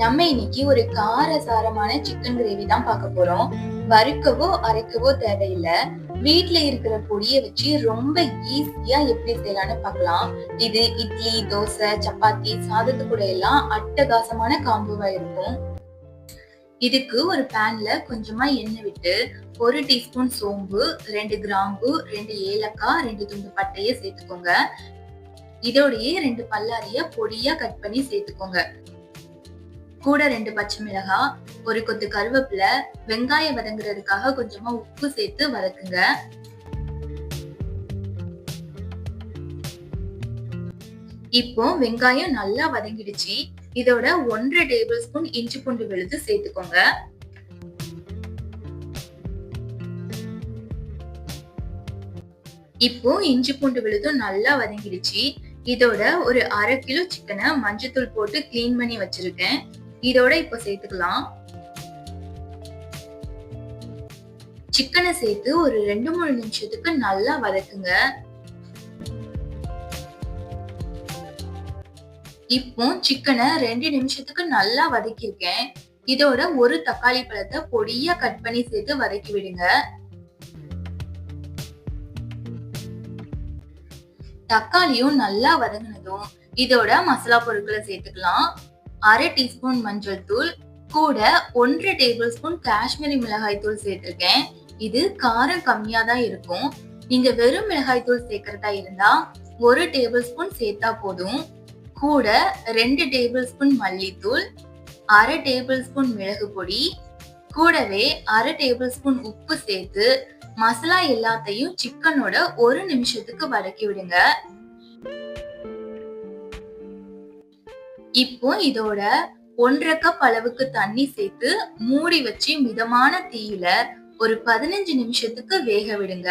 நம்ம இன்னைக்கு ஒரு காரசாரமான சிக்கன் கிரேவி தான் பார்க்க போறோம். வறுக்கவோ அரைக்கவோ தேவையில்லை. வீட்ல இருக்கிற பொடியை வச்சு ரொம்ப ஈஸியா எப்படி செய்யலாம்னு பார்க்கலாம். இது இட்லி தோசை சப்பாத்தி சாதத்து கூட எல்லாம் அட்டகாசமான காம்போவா இருக்கும். இதுக்கு ஒரு பேன்ல கொஞ்சமா எண்ணெய் விட்டு ஒரு டீஸ்பூன் சோம்பு ரெண்டு கிராம்பு ரெண்டு ஏலக்காய் ரெண்டு துண்டு பட்டைய சேர்த்துக்கோங்க. இதோடயே ரெண்டு பல்லாரிய பொடியா கட் பண்ணி சேர்த்துக்கோங்க. கூட ரெண்டு பச்சை மிளகாய் ஒரு கொத்து கருவேப்பிலை வெங்காயம் வதங்குறதுக்காக கொஞ்சமா உப்பு சேர்த்து வதக்குங்க. இப்போ வெங்காயம் நல்லா வதங்கிடுச்சு. இதோட ஒன்றரை டேபிள் ஸ்பூன் இஞ்சி பூண்டு விழுது சேர்த்துக்கோங்க. இப்போ இஞ்சி பூண்டு விழுதும் நல்லா வதங்கிடுச்சு. இதோட ஒரு அரை கிலோ சிக்கனை மஞ்சத்தூள் போட்டு கிளீன் பண்ணி வச்சிருக்கேன். இதோட இப்போ சேர்த்துக்கலாம். சிக்கனை சேர்த்து ஒரு ரெண்டு மூணு நிமிஷத்துக்கு நல்லா வதக்குங்க. இப்போ சிக்கனை ரெண்டு நிமிஷத்துக்கு நல்லா வதக்கியிருக்கேன். இதோட ஒரு தக்காளி பழத்தை பொடியா கட் பண்ணி சேர்த்து வதக்கி விடுங்க. தக்காளியும் நல்லா வதங்கினதும் இதோட மசாலா பொருட்களை சேர்த்துக்கலாம். அரை டீஸ்பூன் மஞ்சள் தூள் கூட ஒன்றரை டேபிள் ஸ்பூன் காஷ்மீரி மிளகாய் தூள் சேர்த்திருக்கேன். இது காரம் கம்மியா தான் இருக்கும். நீங்க வெறும் மிளகாய் தூள் சேர்க்கறதா இருந்தா ஒரு டேபிள் ஸ்பூன் சேர்த்தா போதும். கூட ரெண்டு டேபிள் ஸ்பூன் மல்லித்தூள் அரை டேபிள் ஸ்பூன் மிளகு பொடி கூடவே அரை டேபிள் ஸ்பூன் உப்பு சேர்த்து மசாலா எல்லாத்தையும் சிக்கனோட ஒரு நிமிஷத்துக்கு வதக்கி விடுங்க. இப்போ இதோட ஒன்றரை கப் அளவுக்கு தண்ணி சேர்த்து மூடி வச்சு மிதமான தீயில ஒரு பதினஞ்சு நிமிஷத்துக்கு வேக விடுங்க.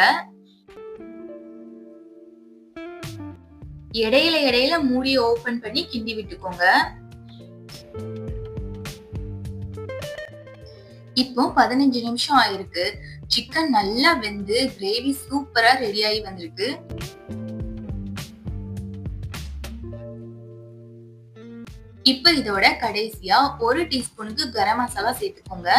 இடையில இடையில மூடி ஓபன் பண்ணி கிண்டி விட்டுக்கோங்க. இப்போ பதினஞ்சு நிமிஷம் ஆயிருக்கு. சிக்கன் நல்லா வெந்து கிரேவி சூப்பரா ரெடி ஆகி வந்திருக்கு. இப்ப இதோட கடைசியா ஒரு டீஸ்பூனுக்கு கரம் மசாலா சேர்த்துக்கோங்க.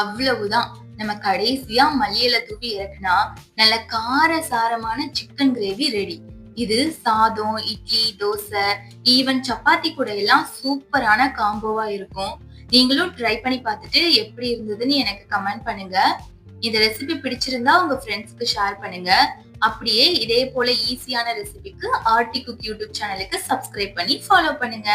அவ்வளவுதான். நம்ம கடைசியா மல்லியில தூவி இறக்குனா நல்ல கார சாரமான சிக்கன் கிரேவி ரெடி இது சாதம் இட்லி தோசை ஈவன் சப்பாத்தி கூட எல்லாம் சூப்பரான காம்போவா இருக்கும். நீங்களும் ட்ரை பண்ணி பார்த்துட்டு எப்படி இருந்ததுன்னு எனக்கு கமெண்ட் பண்ணுங்க. இந்த ரெசிபி பிடிச்சிருந்தா உங்க ஃப்ரெண்ட்ஸ்க்கு ஷேர் பண்ணுங்க. அப்படியே இதே போல ஈஸியான ரெசிபிக்கு ஆர்டி குக் யூடியூப் சேனலுக்கு சப்ஸ்கிரைப் பண்ணி ஃபாலோ பண்ணுங்க.